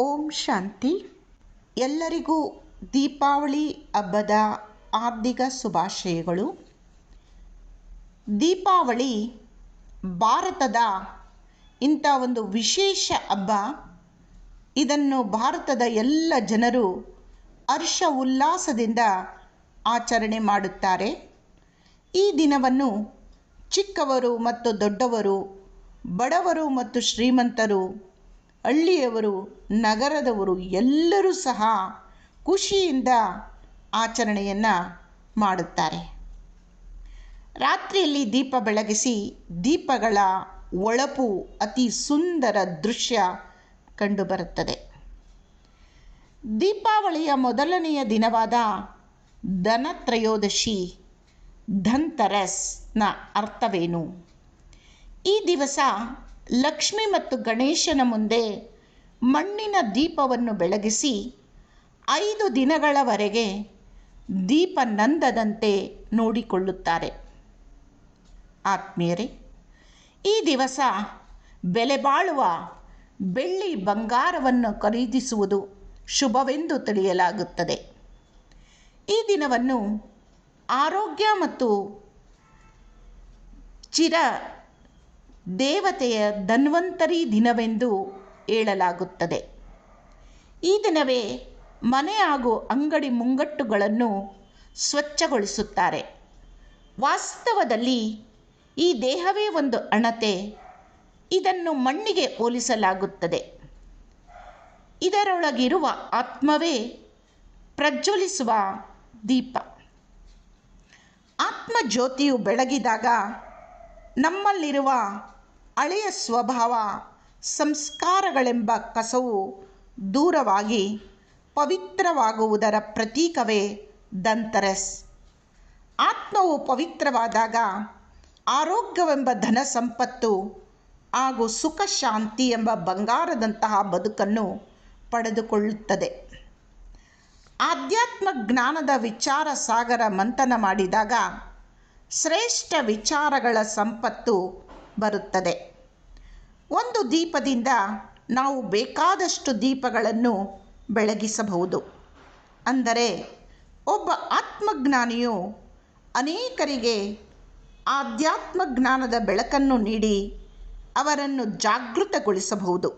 ಓಂ ಶಾಂತಿ. ಎಲ್ಲರಿಗೂ ದೀಪಾವಳಿ ಹಬ್ಬದ ಹಾರ್ದಿಕ ಶುಭಾಶಯಗಳು. ದೀಪಾವಳಿ ಭಾರತದ ಇಂಥ ಒಂದು ವಿಶೇಷ ಹಬ್ಬ. ಇದನ್ನು ಭಾರತದ ಎಲ್ಲ ಜನರು ಹರ್ಷ ಉಲ್ಲಾಸದಿಂದ ಆಚರಣೆ ಮಾಡುತ್ತಾರೆ. ಈ ದಿನವನ್ನು ಚಿಕ್ಕವರು ಮತ್ತು ದೊಡ್ಡವರು, ಬಡವರು ಮತ್ತು ಶ್ರೀಮಂತರು ಹಳ್ಳಿಯವರು, ನಗರದವರು ಎಲ್ಲರೂ ಸಹ ಖುಷಿಯಿಂದ ಆಚರಣೆಯನ್ನು ಮಾಡುತ್ತಾರೆ. ರಾತ್ರಿಯಲ್ಲಿ ದೀಪ ಬೆಳಗಿಸಿ ದೀಪಗಳ ಒಳಪು ಅತಿ ಸುಂದರ ದೃಶ್ಯ ಕಂಡುಬರುತ್ತದೆ. ದೀಪಾವಳಿಯ ಮೊದಲನೆಯ ದಿನವಾದ ಧನತ್ರಯೋದಶಿ, ಧನ್ತೆರಸ್ನ ಅರ್ಥವೇನು? ಈ ದಿವಸ ಲಕ್ಷ್ಮಿ ಮತ್ತು ಗಣೇಶನ ಮುಂದೆ ಮಣ್ಣಿನ ದೀಪವನ್ನು ಬೆಳಗಿಸಿ ಐದು ದಿನಗಳವರೆಗೆ ದೀಪ ನಂದದಂತೆ ನೋಡಿಕೊಳ್ಳುತ್ತಾರೆ. ಆತ್ಮೀಯರೇ, ಈ ದಿವಸ ಬೆಲೆ ಬಾಳುವ ಬೆಳ್ಳಿ ಬಂಗಾರವನ್ನು ಖರೀದಿಸುವುದು ಶುಭವೆಂದು ತಿಳಿಯಲಾಗುತ್ತದೆ. ಈ ದಿನವನ್ನು ಆರೋಗ್ಯ ಮತ್ತು ಚಿರ ದೇವತೆಯ ಧನ್ವಂತರಿ ದಿನವೆಂದು ಹೇಳಲಾಗುತ್ತದೆ. ಈ ದಿನವೇ ಮನೆ ಹಾಗೂ ಅಂಗಡಿ ಮುಂಗಟ್ಟುಗಳನ್ನು ಸ್ವಚ್ಛಗೊಳಿಸುತ್ತಾರೆ. ವಾಸ್ತವದಲ್ಲಿ ಈ ದೇಹವೇ ಒಂದು ಅಣತೆ. ಇದನ್ನು ಮಣ್ಣಿಗೆ ಹೋಲಿಸಲಾಗುತ್ತದೆ. ಇದರೊಳಗಿರುವ ಆತ್ಮವೇ ಪ್ರಜ್ವಲಿಸುವ ದೀಪ. ಆತ್ಮಜ್ಯೋತಿಯು ಬೆಳಗಿದಾಗ ನಮ್ಮಲ್ಲಿರುವ ಹಳೆಯ ಸ್ವಭಾವ, ಸಂಸ್ಕಾರಗಳೆಂಬ ಕಸವು ದೂರವಾಗಿ ಪವಿತ್ರವಾಗುವುದರ ಪ್ರತೀಕವೇ ದಂತರಸ್. ಆತ್ಮವು ಪವಿತ್ರವಾದಾಗ ಆರೋಗ್ಯವೆಂಬ ಧನ ಸಂಪತ್ತು ಹಾಗೂ ಸುಖ ಶಾಂತಿ ಎಂಬ ಬಂಗಾರದಂತಹ ಬದುಕನ್ನು ಪಡೆದುಕೊಳ್ಳುತ್ತದೆ. ಆಧ್ಯಾತ್ಮ ಜ್ಞಾನದ ವಿಚಾರ ಸಾಗರ ಮಂಥನ ಮಾಡಿದಾಗ ಶ್ರೇಷ್ಠ ವಿಚಾರಗಳ ಸಂಪತ್ತು ಬರುತ್ತದೆ. ಒಂದು ದೀಪದಿಂದ ನಾವು ಬೇಕಾದಷ್ಟು ದೀಪಗಳನ್ನು ಬೆಳಗಿಸಬಹುದು. ಅಂದರೆ ಒಬ್ಬ ಆತ್ಮಜ್ಞಾನಿಯು ಅನೇಕರಿಗೆ ಆಧ್ಯಾತ್ಮ ಜ್ಞಾನದ ಬೆಳಕನ್ನು ನೀಡಿ ಅವರನ್ನು ಜಾಗೃತಗೊಳಿಸಬಹುದು.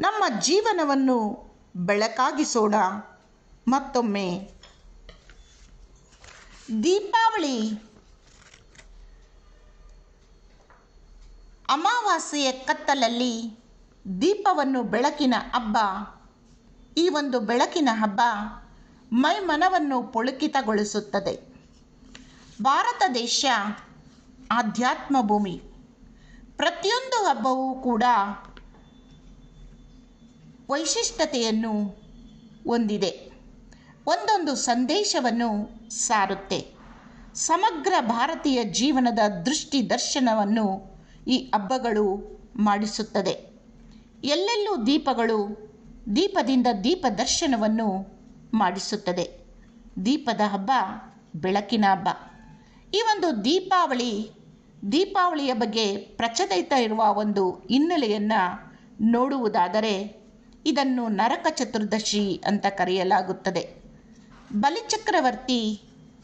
ನಮ್ಮ ಜೀವನವನ್ನು ಬೆಳಕಾಗಿಸೋಣ. ಮತ್ತೊಮ್ಮೆ ದೀಪಾವಳಿ ಅಮಾವಾಸ್ಯೆಯ ಕತ್ತಲಲ್ಲಿ ದೀಪವನ್ನು ಬೆಳಕಿನ ಹಬ್ಬ. ಈ ಒಂದು ಬೆಳಕಿನ ಹಬ್ಬ ಮೈ ಮನವನ್ನು ಪುಳಕಿತಗೊಳಿಸುತ್ತದೆ. ಭಾರತ ದೇಶ ಆಧ್ಯಾತ್ಮ ಭೂಮಿ ಪ್ರತಿಯೊಂದು ಹಬ್ಬವೂ ಕೂಡ ವೈಶಿಷ್ಟ್ಯತೆಯನ್ನು ಹೊಂದಿದೆ. ಒಂದೊಂದು ಸಂದೇಶವನ್ನು ಸಾರುತ್ತೆ. ಸಮಗ್ರ ಭಾರತೀಯ ಜೀವನದ ದೃಷ್ಟಿ ದರ್ಶನವನ್ನು ಈ ಹಬ್ಬಗಳು ಮಾಡಿಸುತ್ತದೆ. ಎಲ್ಲೆಲ್ಲೂ ದೀಪಗಳು ದೀಪದಿಂದ ದೀಪ ದರ್ಶನವನ್ನು ಮಾಡಿಸುತ್ತದೆ. ದೀಪದ ಹಬ್ಬ ಬೆಳಕಿನ ಹಬ್ಬ. ಈ ಒಂದು ದೀಪಾವಳಿ, ದೀಪಾವಳಿಯ ಬಗ್ಗೆ ಪ್ರಚಲಿತ ಇರುವ ಒಂದು ಹಿನ್ನೆಲೆಯನ್ನು ನೋಡುವುದಾದರೆ ಇದನ್ನು ನರಕ ಚತುರ್ದಶಿ ಅಂತ ಕರೆಯಲಾಗುತ್ತದೆ. ಬಲಿಚಕ್ರವರ್ತಿ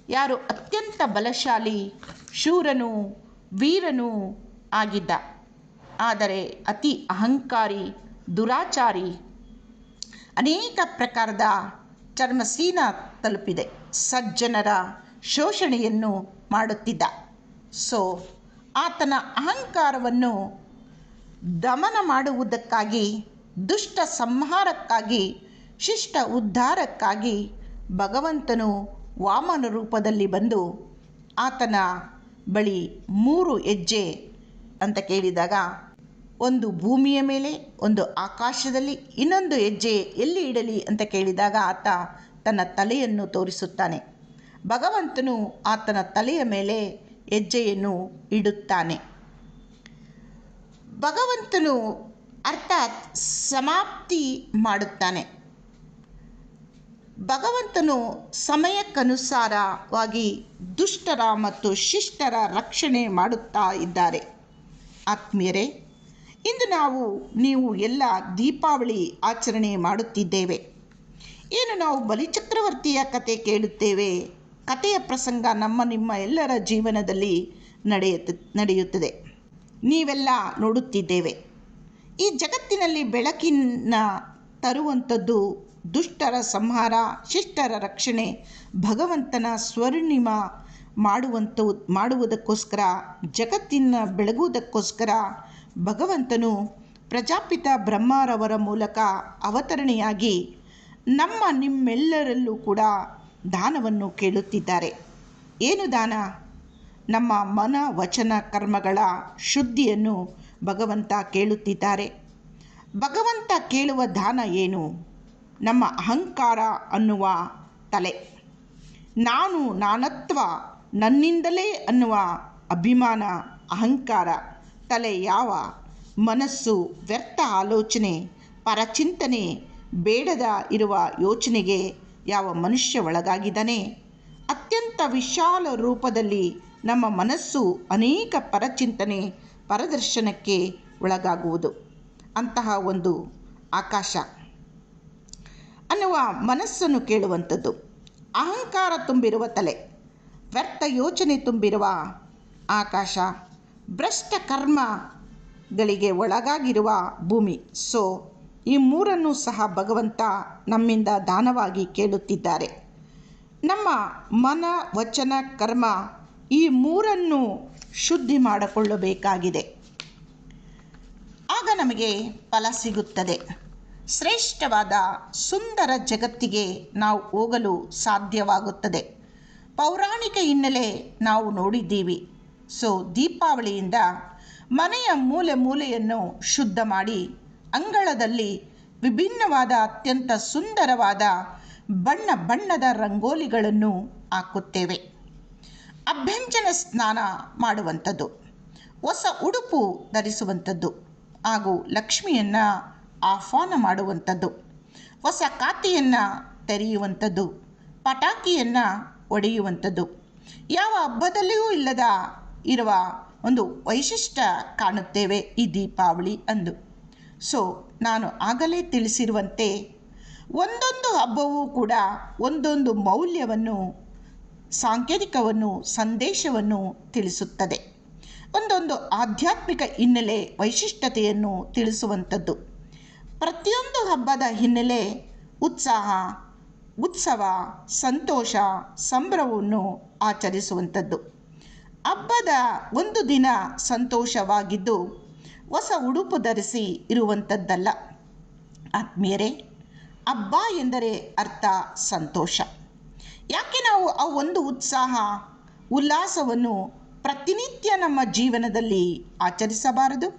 ಯಾರು ಅತ್ಯಂತ ಬಲಶಾಲಿ ಶೂರನು, ವೀರನೂ ಆಗಿದ್ದ. ಆದರೆ ಅತಿ ಅಹಂಕಾರಿ, ದುರಾಚಾರಿ ಅನೇಕ ಪ್ರಕಾರದ ಚರ್ಮಸೀನ ತಲುಪಿದೆ. ಸಜ್ಜನರ ಶೋಷಣೆಯನ್ನು ಮಾಡುತ್ತಿದ್ದ. ಸೊ, ಆತನ ಅಹಂಕಾರವನ್ನು ದಮನ ಮಾಡುವುದಕ್ಕಾಗಿ, ದುಷ್ಟ ಸಂಹಾರಕ್ಕಾಗಿ, ಶಿಷ್ಟ ಉದ್ಧಾರಕ್ಕಾಗಿ ಭಗವಂತನು ವಾಮನ ರೂಪದಲ್ಲಿ ಬಂದು ಆತನ ಬಳಿ ಮೂರು ಹೆಜ್ಜೆ ಅಂತ ಕೇಳಿದಾಗ, ಒಂದು ಭೂಮಿಯ ಮೇಲೆ, ಒಂದು ಆಕಾಶದಲ್ಲಿ ಇನ್ನೊಂದು ಹೆಜ್ಜೆ ಎಲ್ಲಿ ಇಡಲಿ ಅಂತ ಕೇಳಿದಾಗ ಆತ ತನ್ನ ತಲೆಯನ್ನು ತೋರಿಸುತ್ತಾನೆ. ಭಗವಂತನು ಆತನ ತಲೆಯ ಮೇಲೆ ಹೆಜ್ಜೆಯನ್ನು ಇಡುತ್ತಾನೆ. ಭಗವಂತನು ಅರ್ಥಾತ್ ಸಮಾಪ್ತಿ ಮಾಡುತ್ತಾನೆ. ಭಗವಂತನು ಸಮಯಕ್ಕನುಸಾರವಾಗಿ ದುಷ್ಟರ ಮತ್ತು ಶಿಷ್ಟರ ರಕ್ಷಣೆ ಮಾಡುತ್ತಾ ಇದ್ದಾರೆ. ಆತ್ಮೀಯರೇ, ಇಂದು ನಾವು, ನೀವು ಎಲ್ಲ ದೀಪಾವಳಿ ಆಚರಣೆ ಮಾಡುತ್ತಿದ್ದೇವೆ. ಏನು ನಾವು ಬಲಿಚಕ್ರವರ್ತಿಯ ಕತೆ ಕೇಳುತ್ತೇವೆ? ಕತೆಯ ಪ್ರಸಂಗ ನಮ್ಮ ನಿಮ್ಮ ಎಲ್ಲರ ಜೀವನದಲ್ಲಿ ನಡೆಯುತ್ತ ನಡೆಯುತ್ತದೆ. ನೀವೆಲ್ಲ ನೋಡುತ್ತಿದ್ದೇವೆ. ಈ ಜಗತ್ತಿನಲ್ಲಿ ಬೆಳಕಿನ ತರುವಂಥದ್ದು ದುಷ್ಟರ ಸಂಹಾರ, ಶಿಷ್ಟರ ರಕ್ಷಣೆ, ಭಗವಂತನ ಸ್ವರ್ಣಿಮ ಮಾಡುವಂಥ ಮಾಡುವುದಕ್ಕೋಸ್ಕರ, ಜಗತ್ತಿನ ಬೆಳಗುವುದಕ್ಕೋಸ್ಕರ ಭಗವಂತನು ಪ್ರಜಾಪಿತ ಬ್ರಹ್ಮರವರ ಮೂಲಕ ಅವತರಣೆಯಾಗಿ ನಮ್ಮ ನಿಮ್ಮೆಲ್ಲರಲ್ಲೂ ಕೂಡ ದಾನವನ್ನು ಕೇಳುತ್ತಿದ್ದಾರೆ. ಏನು ದಾನ? ನಮ್ಮ ಮನ ವಚನ ಕರ್ಮಗಳ ಶುದ್ಧಿಯನ್ನು ಭಗವಂತ ಕೇಳುತ್ತಿದ್ದಾರೆ. ಭಗವಂತ ಕೇಳುವ ದಾನ ಏನು? ನಮ್ಮ ಅಹಂಕಾರ ಅನ್ನುವ ತಲೆ. ನಾನು ನಾನತ್ವ ನನ್ನಿಂದಲೇ ಅನ್ನುವ ಅಭಿಮಾನ, ಅಹಂಕಾರ, ತಲೆ ಯಾವ, ಮನಸ್ಸು ವ್ಯರ್ಥ ಆಲೋಚನೆ, ಪರಚಿಂತನೆ, ಬೇಡದ ಇರುವ ಯೋಚನೆಗೆ ಯಾವ ಮನುಷ್ಯ ಒಳಗಾಗಿದ್ದಾನೆ? ಅತ್ಯಂತ ವಿಶಾಲ ರೂಪದಲ್ಲಿ ನಮ್ಮ ಮನಸ್ಸು ಅನೇಕ ಪರಚಿಂತನೆ, ಪರದರ್ಶನಕ್ಕೆ ಒಳಗಾಗುವುದು. ಅಂತಹ ಒಂದು ಆಕಾಶ. ಅನ್ನುವ ಮನಸ್ಸನ್ನು ಕೇಳುವಂಥದ್ದು. ಅಹಂಕಾರ ತುಂಬಿರುವ ತಲೆ. ವ್ಯರ್ಥ ಯೋಚನೆ ತುಂಬಿರುವ ಆಕಾಶ, ಭ್ರಷ್ಟ ಕರ್ಮಗಳಿಗೆ ಒಳಗಾಗಿರುವ ಭೂಮಿ. ಸೊ, ಈ ಮೂರನ್ನು ಸಹ ಭಗವಂತ ನಮ್ಮಿಂದ ದಾನವಾಗಿ ಕೇಳುತ್ತಿದ್ದಾರೆ. ನಮ್ಮ ಮನ, ವಚನ, ಕರ್ಮ ಈ ಮೂರನ್ನು ಶುದ್ಧಿ ಮಾಡಿಕೊಳ್ಳಬೇಕಾಗಿದೆ. ಆಗ ನಮಗೆ ಫಲ ಸಿಗುತ್ತದೆ. ಶ್ರೇಷ್ಠವಾದ ಸುಂದರ ಜಗತ್ತಿಗೆ ನಾವು ಹೋಗಲು ಸಾಧ್ಯವಾಗುತ್ತದೆ. ಪೌರಾಣಿಕ ಹಿನ್ನೆಲೆ ನಾವು ನೋಡಿದ್ದೀವಿ. ಸೊ ದೀಪಾವಳಿಯಿಂದ ಮನೆಯ ಮೂಲೆ ಮೂಲೆಯನ್ನು ಶುದ್ಧ ಮಾಡಿ, ಅಂಗಳದಲ್ಲಿ ವಿಭಿನ್ನವಾದ ಅತ್ಯಂತ ಸುಂದರವಾದ ಬಣ್ಣ ಬಣ್ಣದ ರಂಗೋಲಿಗಳನ್ನು ಹಾಕುತ್ತೇವೆ. ಅಭ್ಯಂಜನ ಸ್ನಾನ ಮಾಡುವಂಥದ್ದು, ಹೊಸ ಉಡುಪು ಧರಿಸುವಂಥದ್ದು, ಹಾಗೂ ಲಕ್ಷ್ಮಿಯನ್ನು ಆಹ್ವಾನ ಮಾಡುವಂಥದ್ದು, ಹೊಸ ಖಾತೆಯನ್ನು ತೆರೆಯುವಂಥದ್ದು, ಪಟಾಕಿಯನ್ನು ಒಡೆಯುವಂಥದ್ದು. ಯಾವ ಹಬ್ಬದಲ್ಲಿಯೂ ಇಲ್ಲದ ಇರುವ ಒಂದು ವೈಶಿಷ್ಟ್ಯ ಕಾಣುತ್ತೇವೆ ಈ ದೀಪಾವಳಿ ಅಂದು. ಸೊ, ನಾನು ಆಗಲೇ ತಿಳಿಸಿರುವಂತೆ, ಒಂದೊಂದು ಹಬ್ಬವೂ ಕೂಡ ಒಂದೊಂದು ಮೌಲ್ಯವನ್ನು, ಸಾಂಕೇತಿಕವನ್ನು, ಸಂದೇಶವನ್ನು ತಿಳಿಸುತ್ತದೆ. ಒಂದೊಂದು ಆಧ್ಯಾತ್ಮಿಕ ಹಿನ್ನೆಲೆ ವೈಶಿಷ್ಟ್ಯತೆಯನ್ನು ತಿಳಿಸುವಂಥದ್ದು. ಪ್ರತಿಯೊಂದು ಹಬ್ಬದ ಹಿನ್ನೆಲೆ ಉತ್ಸಾಹ ಉತ್ಸವ, ಸಂತೋಷ, ಸಂಭ್ರಮವನ್ನು ಆಚರಿಸುವಂಥದ್ದು. ಹಬ್ಬದ ಒಂದು ದಿನ ಸಂತೋಷವಾಗಿದ್ದು ಹೊಸ ಉಡುಪು ಧರಿಸಿ ಇರುವಂಥದ್ದಲ್ಲ. ಆತ್ಮೀಯರೇ, ಹಬ್ಬ ಎಂದರೆ ಅರ್ಥ ಸಂತೋಷ. ಯಾಕೆ ನಾವು ಆ ಒಂದು ಉತ್ಸಾಹ, ಉಲ್ಲಾಸವನ್ನು ಪ್ರತಿನಿತ್ಯ ನಮ್ಮ ಜೀವನದಲ್ಲಿ ಆಚರಿಸಬಾರದು?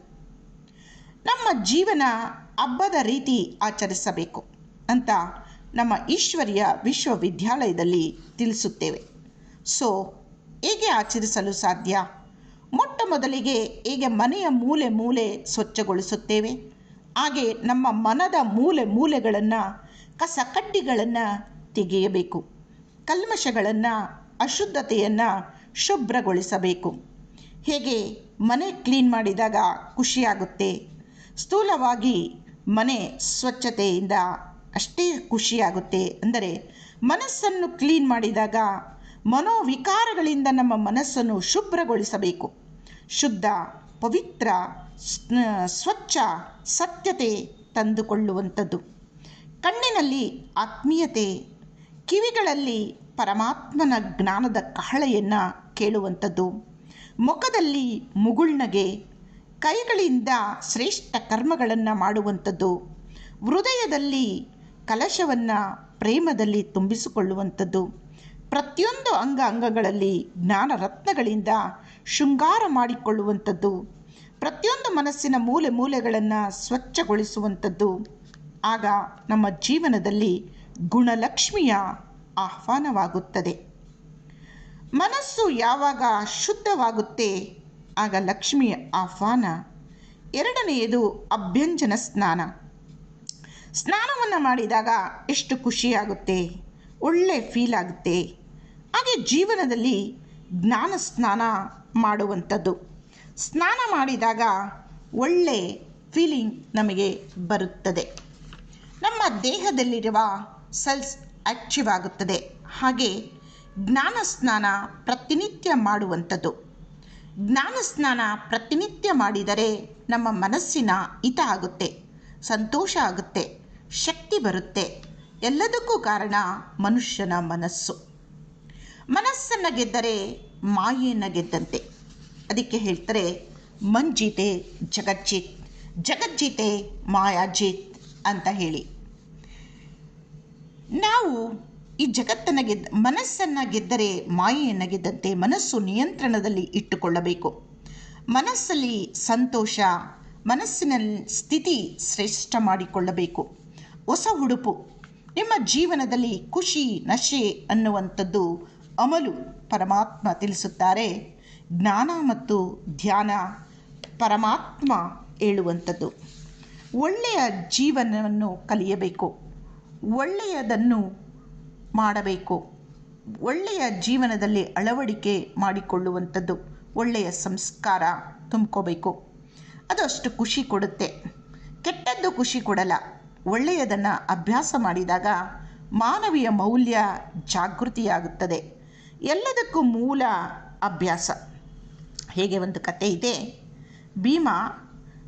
ನಮ್ಮ ಜೀವನ ಹಬ್ಬದ ರೀತಿ ಆಚರಿಸಬೇಕು ಅಂತ ನಮ್ಮ ಈಶ್ವರಿಯ ವಿಶ್ವವಿದ್ಯಾಲಯದಲ್ಲಿ ತಿಳಿಸುತ್ತೇವೆ. ಸೊ ಹೇಗೆ ಆಚರಿಸಲು ಸಾಧ್ಯ? ಮೊಟ್ಟ ಮೊದಲಿಗೆ ಹೇಗೆ ಮನೆಯ ಮೂಲೆ ಮೂಲೆ ಸ್ವಚ್ಛಗೊಳಿಸುತ್ತೇವೆ? ಹಾಗೆ ನಮ್ಮ ಮನದ ಮೂಲೆ ಮೂಲೆಗಳನ್ನು ಕಸ ಕಡ್ಡಿಗಳನ್ನು ತೆಗೆಯಬೇಕು. ಕಲ್ಮಶಗಳನ್ನು, ಅಶುದ್ಧತೆಯನ್ನು ಶುಭ್ರಗೊಳಿಸಬೇಕು. ಹೇಗೆ ಮನೆ ಕ್ಲೀನ್ ಮಾಡಿದಾಗ ಖುಷಿಯಾಗುತ್ತೆ? ಸ್ಥೂಲವಾಗಿ ಮನೆ ಸ್ವಚ್ಛತೆಯಿಂದ ಅಷ್ಟೇ ಖುಷಿಯಾಗುತ್ತೆ. ಅಂದರೆ ಮನಸ್ಸನ್ನು ಕ್ಲೀನ್ ಮಾಡಿದಾಗ ಮನೋವಿಕಾರಗಳಿಂದ ನಮ್ಮ ಮನಸ್ಸನ್ನು ಶುಭ್ರಗೊಳಿಸಬೇಕು. ಶುದ್ಧ, ಪವಿತ್ರ ಸ್ವಚ್ಛ, ಸತ್ಯತೆ ತಂದುಕೊಳ್ಳುವಂಥದ್ದು. ಕಣ್ಣಿನಲ್ಲಿ ಆತ್ಮೀಯತೆ, ಕಿವಿಗಳಲ್ಲಿ ಪರಮಾತ್ಮನ ಜ್ಞಾನದ ಕಹಳೆಯನ್ನು ಕೇಳುವಂಥದ್ದು. ಮುಖದಲ್ಲಿ ಮುಗುಳ್ನಗೆ, ಕೈಗಳಿಂದ ಶ್ರೇಷ್ಠ ಕರ್ಮಗಳನ್ನು ಮಾಡುವಂಥದ್ದು. ಹೃದಯದಲ್ಲಿ ಕಲಶವನ್ನು ಪ್ರೇಮದಲ್ಲಿ ತುಂಬಿಸಿಕೊಳ್ಳುವಂಥದ್ದು. ಪ್ರತಿಯೊಂದು ಅಂಗ ಅಂಗಗಳಲ್ಲಿ ಜ್ಞಾನ ರತ್ನಗಳಿಂದ ಶೃಂಗಾರ ಮಾಡಿಕೊಳ್ಳುವಂಥದ್ದು. ಪ್ರತಿಯೊಂದು ಮನಸ್ಸಿನ ಮೂಲೆ ಮೂಲೆಗಳನ್ನು ಸ್ವಚ್ಛಗೊಳಿಸುವಂಥದ್ದು. ಆಗ ನಮ್ಮ ಜೀವನದಲ್ಲಿ ಗುಣಲಕ್ಷ್ಮಿಯ ಆಹ್ವಾನವಾಗುತ್ತದೆ. ಮನಸ್ಸು ಯಾವಾಗ ಶುದ್ಧವಾಗುತ್ತೆ, ಆಗ ಲಕ್ಷ್ಮಿಯ ಆಹ್ವಾನ. ಎರಡನೆಯದು ಅಭ್ಯಂಜನ ಸ್ನಾನ. ಸ್ನಾನವನ್ನು ಮಾಡಿದಾಗ ಎಷ್ಟು ಖುಷಿಯಾಗುತ್ತೆ, ಒಳ್ಳೆ ಫೀಲ್ ಆಗುತ್ತೆ. ಹಾಗೆ ಜೀವನದಲ್ಲಿ ಜ್ಞಾನ ಸ್ನಾನ ಮಾಡುವಂಥದ್ದು. ಸ್ನಾನ ಮಾಡಿದಾಗ ಒಳ್ಳೆ ಫೀಲಿಂಗ್ ನಮಗೆ ಬರುತ್ತದೆ. ನಮ್ಮ ದೇಹದಲ್ಲಿರುವ ಸೆಲ್ಸ್ ಆಕ್ಟಿವ್ ಆಗುತ್ತದೆ. ಹಾಗೆ ಜ್ಞಾನ ಸ್ನಾನ ಪ್ರತಿನಿತ್ಯ ಮಾಡುವಂಥದ್ದು. ಜ್ಞಾನ ಸ್ನಾನ ಪ್ರತಿನಿತ್ಯ ಮಾಡಿದರೆ ನಮ್ಮ ಮನಸ್ಸಿನ ಹಿತ ಆಗುತ್ತೆ, ಸಂತೋಷ ಆಗುತ್ತೆ. ಶಕ್ತಿ ಬರುತ್ತೆ. ಎಲ್ಲದಕ್ಕೂ ಕಾರಣ ಮನುಷ್ಯನ ಮನಸ್ಸು. ಮನಸ್ಸನ್ನು ಗೆದ್ದರೆ ಮಾಯೆಯನ್ನು ಗೆದ್ದಂತೆ. ಅದಕ್ಕೆ ಹೇಳ್ತಾರೆ, ಮಂಜೀತೆ ಜಗಜ್ಜಿತ್, ಜಗಜ್ಜಿತೆ ಮಾಯಾಜಿತ್ ಅಂತ ಹೇಳಿ. ನಾವು ಈ ಜಗತ್ತನ್ನು ಗೆದ್ದ ಮನಸ್ಸನ್ನು ಗೆದ್ದರೆ ಮಾಯೆಯನ್ನು ಗೆದ್ದಂತೆ ಮನಸ್ಸು ನಿಯಂತ್ರಣದಲ್ಲಿ ಇಟ್ಟುಕೊಳ್ಳಬೇಕು. ಮನಸ್ಸಲ್ಲಿ ಸಂತೋಷ ಮನಸ್ಸಿನ ಸ್ಥಿತಿ ಶ್ರೇಷ್ಠ ಮಾಡಿಕೊಳ್ಳಬೇಕು. ಹೊಸ ಉಡುಪು. ನಿಮ್ಮ ಜೀವನದಲ್ಲಿ ಖುಷಿ, ನಶೆ ಅನ್ನುವಂಥದ್ದು ಅಮಲು ಪರಮಾತ್ಮ ತಿಳಿಸುತ್ತಾರೆ. ಜ್ಞಾನ ಮತ್ತು ಧ್ಯಾನ ಪರಮಾತ್ಮ ಹೇಳುವಂಥದ್ದು. ಒಳ್ಳೆಯ ಜೀವನವನ್ನು ಕಲಿಯಬೇಕು. ಒಳ್ಳೆಯದನ್ನು ಮಾಡಬೇಕು. ಒಳ್ಳೆಯ ಜೀವನದಲ್ಲಿ ಅಳವಡಿಕೆ ಮಾಡಿಕೊಳ್ಳುವಂಥದ್ದು ಒಳ್ಳೆಯ ಸಂಸ್ಕಾರ ತುಂಬ್ಕೋಬೇಕು. ಅದು ಅಷ್ಟು ಖುಷಿ ಕೊಡುತ್ತೆ. ಕೆಟ್ಟದ್ದು ಖುಷಿ ಕೊಡಲ್ಲ. ಒಳ್ಳೆಯದನ್ನು ಅಭ್ಯಾಸ ಮಾಡಿದಾಗ ಮಾನವೀಯ ಮೌಲ್ಯ ಜಾಗೃತಿಯಾಗುತ್ತದೆ. ಎಲ್ಲದಕ್ಕೂ ಮೂಲ ಅಭ್ಯಾಸ. ಹೇಗೆ ಒಂದು ಕತೆ ಇದೆ. ಭೀಮ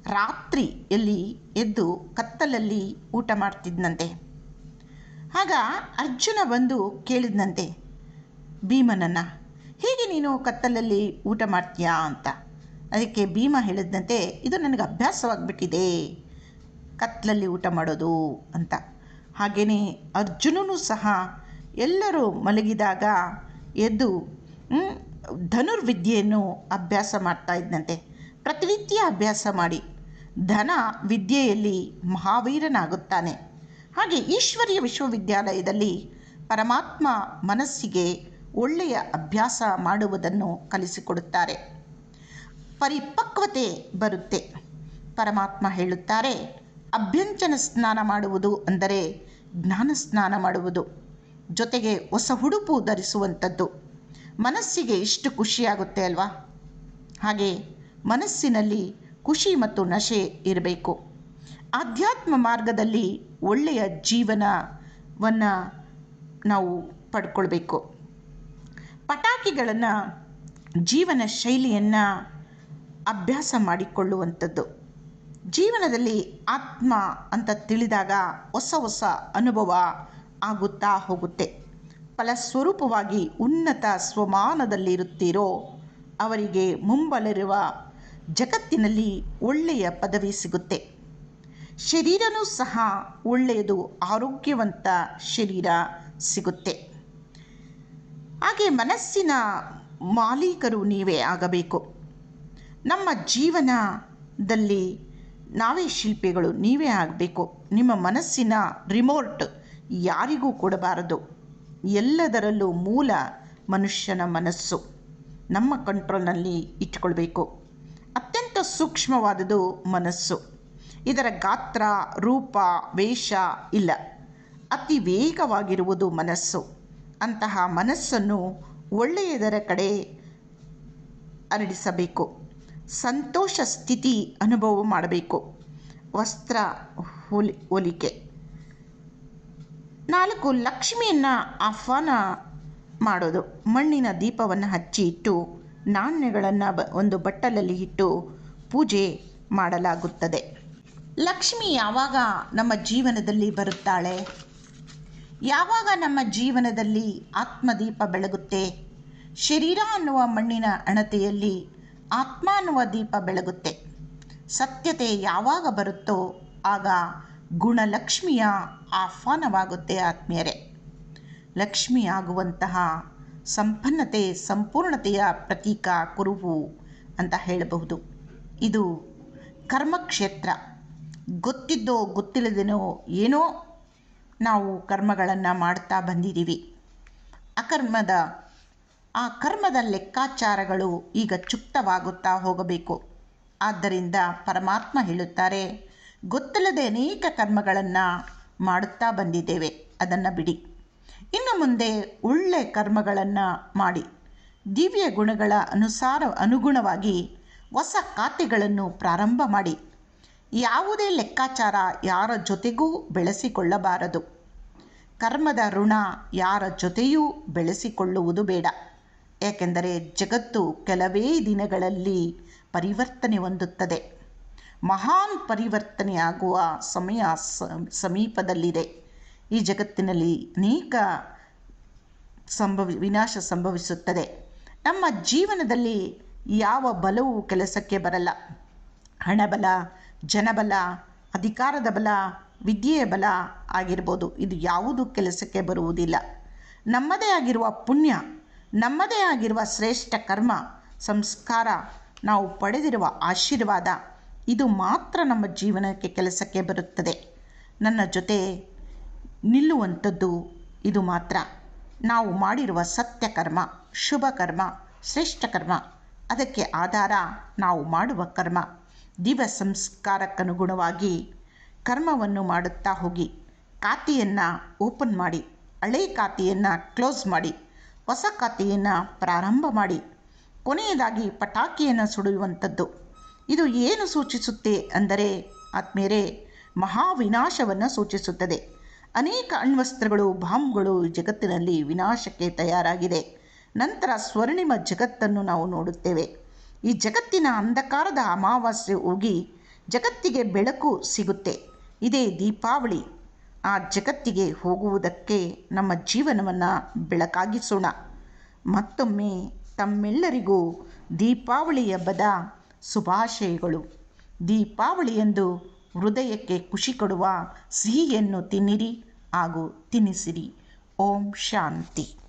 ರಾತ್ರಿಯಲ್ಲಿ ಎದ್ದು ಕತ್ತಲಲ್ಲಿ ಊಟ ಮಾಡ್ತಿದ್ದಂತೆ ಆಗ ಅರ್ಜುನ ಬಂದು ಕೇಳಿದ್ನಂತೆ, ಭೀಮನನ್ನು, ಹೇಗೆ ನೀನು ಕತ್ತಲಲ್ಲಿ ಊಟ ಮಾಡ್ತೀಯಾ ಅಂತ? ಅದಕ್ಕೆ ಭೀಮ ಹೇಳಿದಂತೆ ಇದು ನನಗೆ ಅಭ್ಯಾಸವಾಗಿಬಿಟ್ಟಿದೆ. ಕತ್ತಲಲ್ಲಿ ಊಟ ಮಾಡೋದು ಅಂತ. ಹಾಗೆಯೇ ಅರ್ಜುನನು ಸಹ ಎಲ್ಲರೂ ಮಲಗಿದಾಗ ಎದ್ದು ಧನುರ್ವಿದ್ಯೆಯನ್ನು ಅಭ್ಯಾಸ ಮಾಡ್ತಾ ಇದ್ದಂತೆ ಪ್ರತಿನಿತ್ಯ ಅಭ್ಯಾಸ ಮಾಡಿ. ಧನ ವಿದ್ಯೆಯಲ್ಲಿ ಮಹಾವೀರನಾಗುತ್ತಾನೆ. ಹಾಗೆ ಈಶ್ವರ್ಯ ವಿಶ್ವವಿದ್ಯಾಲಯದಲ್ಲಿ ಪರಮಾತ್ಮ ಮನಸ್ಸಿಗೆ ಒಳ್ಳೆಯ ಅಭ್ಯಾಸ ಮಾಡುವುದನ್ನು ಕಲಿಸಿಕೊಡುತ್ತಾರೆ. ಪರಿಪಕ್ವತೆ ಬರುತ್ತೆ. ಪರಮಾತ್ಮ ಹೇಳುತ್ತಾರೆ ಅಭ್ಯಂಜನ ಸ್ನಾನ ಮಾಡುವುದು ಅಂದರೆ ಜ್ಞಾನ ಸ್ನಾನ ಮಾಡುವುದು. ಜೊತೆಗೆ ಹೊಸ ಉಡುಪು ಧರಿಸುವಂಥದ್ದು. ಮನಸ್ಸಿಗೆ ಇಷ್ಟು ಖುಷಿಯಾಗುತ್ತೆ ಅಲ್ವಾ? ಹಾಗೆ ಮನಸ್ಸಿನಲ್ಲಿ ಖುಷಿ ಮತ್ತು ನಶೆ ಇರಬೇಕು. ಆಧ್ಯಾತ್ಮ ಮಾರ್ಗದಲ್ಲಿ ಒಳ್ಳೆಯ ಜೀವನವನ್ನು ನಾವು ಪಡ್ಕೊಳ್ಬೇಕು. ಪಟಾಕಿಗಳನ್ನು ಜೀವನ ಶೈಲಿಯನ್ನು ಅಭ್ಯಾಸ ಮಾಡಿಕೊಳ್ಳುವಂಥದ್ದು. ಜೀವನದಲ್ಲಿ ಆತ್ಮ ಅಂತ ತಿಳಿದಾಗ ಹೊಸ ಹೊಸ ಅನುಭವ ಆಗುತ್ತಾ ಹೋಗುತ್ತೆ. ಫಲಸ್ವರೂಪವಾಗಿ ಉನ್ನತ ಸ್ವಮಾನದಲ್ಲಿರುತ್ತೀರೋ, ಅವರಿಗೆ ಮುಂಬಲಿರುವ ಜಗತ್ತಿನಲ್ಲಿ ಒಳ್ಳೆಯ ಪದವಿ ಸಿಗುತ್ತೆ. ಶರೀರನೂ ಸಹ ಒಳ್ಳೆಯದು, ಆರೋಗ್ಯವಂತ ಶರೀರ ಸಿಗುತ್ತೆ. ಹಾಗೆ ಮನಸ್ಸಿನ ಮಾಲೀಕರು ನೀವೇ ಆಗಬೇಕು. ನಮ್ಮ ಜೀವನದಲ್ಲಿ ನಾವೇ ಶಿಲ್ಪಿಗಳು, ನೀವೇ ಆಗಬೇಕು. ನಿಮ್ಮ ಮನಸ್ಸಿನ ರಿಮೋಟ್ ಯಾರಿಗೂ ಕೊಡಬಾರದು. ಎಲ್ಲದರಲ್ಲೂ ಮೂಲ ಮನುಷ್ಯನ ಮನಸ್ಸು. ನಮ್ಮ ಕಂಟ್ರೋಲ್ನಲ್ಲಿ ಇಟ್ಕೊಳ್ಬೇಕು ಅತ್ಯಂತ ಸೂಕ್ಷ್ಮವಾದದ್ದು ಮನಸ್ಸು. ಇದರ ಗಾತ್ರ, ರೂಪ, ವೇಷ ಇಲ್ಲ. ಅತಿ ವೇಗವಾಗಿರುವುದು ಮನಸ್ಸು. ಅಂತಹ ಮನಸ್ಸನ್ನು ಒಳ್ಳೆಯದರ ಕಡೆ ಹರಡಿಸಬೇಕು. ಸಂತೋಷ ಸ್ಥಿತಿ ಅನುಭವ ಮಾಡಬೇಕು. ವಸ್ತ್ರ ಹೊಲಿ, ಹೋಲಿಕೆ. ನಾಲ್ಕು, ಲಕ್ಷ್ಮಿಯನ್ನು ಆಹ್ವಾನ ಮಾಡೋದು. ಮಣ್ಣಿನ ದೀಪವನ್ನು ಹಚ್ಚಿ ಇಟ್ಟು, ನಾಣ್ಯಗಳನ್ನು ಬ, ಒಂದು ಬಟ್ಟಲಲ್ಲಿ ಇಟ್ಟು ಪೂಜೆ ಮಾಡಲಾಗುತ್ತದೆ. ಲಕ್ಷ್ಮಿ ಯಾವಾಗ ನಮ್ಮ ಜೀವನದಲ್ಲಿ ಬರುತ್ತಾಳೆ? ಯಾವಾಗ ನಮ್ಮ ಜೀವನದಲ್ಲಿ ಆತ್ಮದೀಪ ಬೆಳಗುತ್ತೆ? ಶರೀರ ಅನ್ನುವ ಮಣ್ಣಿನ ಅಣತೆಯಲ್ಲಿ ಆತ್ಮ ಅನ್ನುವ ದೀಪ ಬೆಳಗುತ್ತೆ. ಸತ್ಯತೆ ಯಾವಾಗ ಬರುತ್ತೋ ಆಗ ಗುಣಲಕ್ಷ್ಮಿಯ ಆಹ್ವಾನವಾಗುತ್ತೆ ಆತ್ಮೀಯರೇ. ಲಕ್ಷ್ಮಿ ಆಗುವಂತಹ ಸಂಪನ್ನತೆ, ಸಂಪೂರ್ಣತೆಯ ಪ್ರತೀಕ ಕುರುವು ಅಂತ ಹೇಳಬಹುದು. ಇದು ಕರ್ಮಕ್ಷೇತ್ರ. ಗೊತ್ತಿದ್ದೋ, ಗೊತ್ತಿಲ್ಲದೇನೋ ಏನೋ ನಾವು ಕರ್ಮಗಳನ್ನು ಮಾಡ್ತಾ ಬಂದಿದ್ದೀವಿ. ಅಕರ್ಮದ ಆ ಕರ್ಮದ ಲೆಕ್ಕಾಚಾರಗಳು ಈಗ ಚುಕ್ತವಾಗುತ್ತಾ ಹೋಗಬೇಕು. ಆದ್ದರಿಂದ ಪರಮಾತ್ಮ ಹೇಳುತ್ತಾರೆ, ಗೊತ್ತಿಲ್ಲದೆ ಅನೇಕ ಕರ್ಮಗಳನ್ನು ಮಾಡುತ್ತಾ ಬಂದಿದ್ದೇವೆ, ಅದನ್ನು ಬಿಡಿ. ಇನ್ನು ಮುಂದೆ ಒಳ್ಳೆ ಕರ್ಮಗಳನ್ನು ಮಾಡಿ. ದಿವ್ಯ ಗುಣಗಳ ಅನುಸಾರ ಅನುಗುಣವಾಗಿ ಹೊಸ ಖಾತೆಗಳನ್ನು ಪ್ರಾರಂಭ ಮಾಡಿ. ಯಾವುದೇ ಲೆಕ್ಕಾಚಾರ ಯಾರ ಜೊತೆಗೂ ಬೆಳೆಸಿಕೊಳ್ಳಬಾರದು. ಕರ್ಮದ ಋಣ ಯಾರ ಜೊತೆಯೂ ಬೆಳೆಸಿಕೊಳ್ಳುವುದು ಬೇಡ. ಏಕೆಂದರೆ ಜಗತ್ತು ಕೆಲವೇ ದಿನಗಳಲ್ಲಿ ಪರಿವರ್ತನೆ ಹೊಂದುತ್ತದೆ. ಮಹಾನ್ ಪರಿವರ್ತನೆಯಾಗುವ ಸಮಯ ಸಮೀಪದಲ್ಲಿದೆ. ಈ ಜಗತ್ತಿನಲ್ಲಿ ಅನೇಕ ಸಂಭವಿ, ವಿನಾಶ ಸಂಭವಿಸುತ್ತದೆ. ನಮ್ಮ ಜೀವನದಲ್ಲಿ ಯಾವ ಬಲವೂ ಕೆಲಸಕ್ಕೆ ಬರಲ್ಲ. ಹಣಬಲ, ಜನಬಲ, ಅಧಿಕಾರದ ಬಲ, ವಿದ್ಯೆಯ ಬಲ ಆಗಿರ್ಬೋದು. ಇದು ಯಾವುದು ಕೆಲಸಕ್ಕೆ ಬರುವುದಿಲ್ಲ. ನಮ್ಮದೇ ಆಗಿರುವ ಪುಣ್ಯ ನಮ್ಮದೇ ಆಗಿರುವ ಶ್ರೇಷ್ಠ ಕರ್ಮ, ಸಂಸ್ಕಾರ, ನಾವು ಪಡೆದಿರುವ ಆಶೀರ್ವಾದ, ಇದು ಮಾತ್ರ ನಮ್ಮ ಜೀವನಕ್ಕೆ ಕೆಲಸಕ್ಕೆ ಬರುತ್ತದೆ. ನನ್ನ ಜೊತೆ ನಿಲ್ಲುವಂಥದ್ದು ಇದು ಮಾತ್ರ. ನಾವು ಮಾಡಿರುವ ಸತ್ಯ ಕರ್ಮ, ಶುಭ ಕರ್ಮ, ಶ್ರೇಷ್ಠ ಕರ್ಮ, ಅದಕ್ಕೆ ಆಧಾರ ನಾವು ಮಾಡುವ ಕರ್ಮ. ದಿವ ಸಂಸ್ಕಾರಕ್ಕನುಗುಣವಾಗಿ ಕರ್ಮವನ್ನು ಮಾಡುತ್ತಾ ಹೋಗಿ, ಖಾತೆಯನ್ನು ಓಪನ್ ಮಾಡಿ, ಹಳೆ ಖಾತೆಯನ್ನು ಕ್ಲೋಸ್ ಮಾಡಿ. ಹೊಸ ಕಥೆಯನ್ನು ಪ್ರಾರಂಭ ಮಾಡಿ. ಕೊನೆಯದಾಗಿ ಪಟಾಕಿಯನ್ನು ಸುಡುವಂಥದ್ದು. ಇದು ಏನು ಸೂಚಿಸುತ್ತೆ ಅಂದರೆ ಆತ್ಮೇರೆ ಮಹಾವಿನಾಶವನ್ನು ಸೂಚಿಸುತ್ತದೆ. ಅನೇಕ ಅಣ್ವಸ್ತ್ರಗಳು, ಬಾಂಬ್ಗಳು ಜಗತ್ತಿನಲ್ಲಿ ವಿನಾಶಕ್ಕೆ ತಯಾರಾಗಿದೆ. ನಂತರ ಸ್ವರ್ಣಿಮ ಜಗತ್ತನ್ನು ನಾವು ನೋಡುತ್ತೇವೆ. ಈ ಜಗತ್ತಿನ ಅಂಧಕಾರದ ಅಮಾವಾಸ್ಯೆ ಹೋಗಿ ಜಗತ್ತಿಗೆ ಬೆಳಕು ಸಿಗುತ್ತೆ. ಇದೇ ದೀಪಾವಳಿ. ಆ ಜಗತ್ತಿಗೆ ಹೋಗುವುದಕ್ಕೆ ನಮ್ಮ ಜೀವನವನ್ನು ಬೆಳಕಾಗಿಸೋಣ. ಮತ್ತೊಮ್ಮೆ ತಮ್ಮೆಲ್ಲರಿಗೂ ದೀಪಾವಳಿ ಹಬ್ಬದ ಶುಭಾಶಯಗಳು. ದೀಪಾವಳಿಯಂದು ಹೃದಯಕ್ಕೆ ಖುಷಿ ಕೊಡುವ ಸಿಹಿಯನ್ನು ತಿನ್ನಿರಿ ಹಾಗೂ ತಿನ್ನಿಸಿರಿ ಓಂ ಶಾಂತಿ.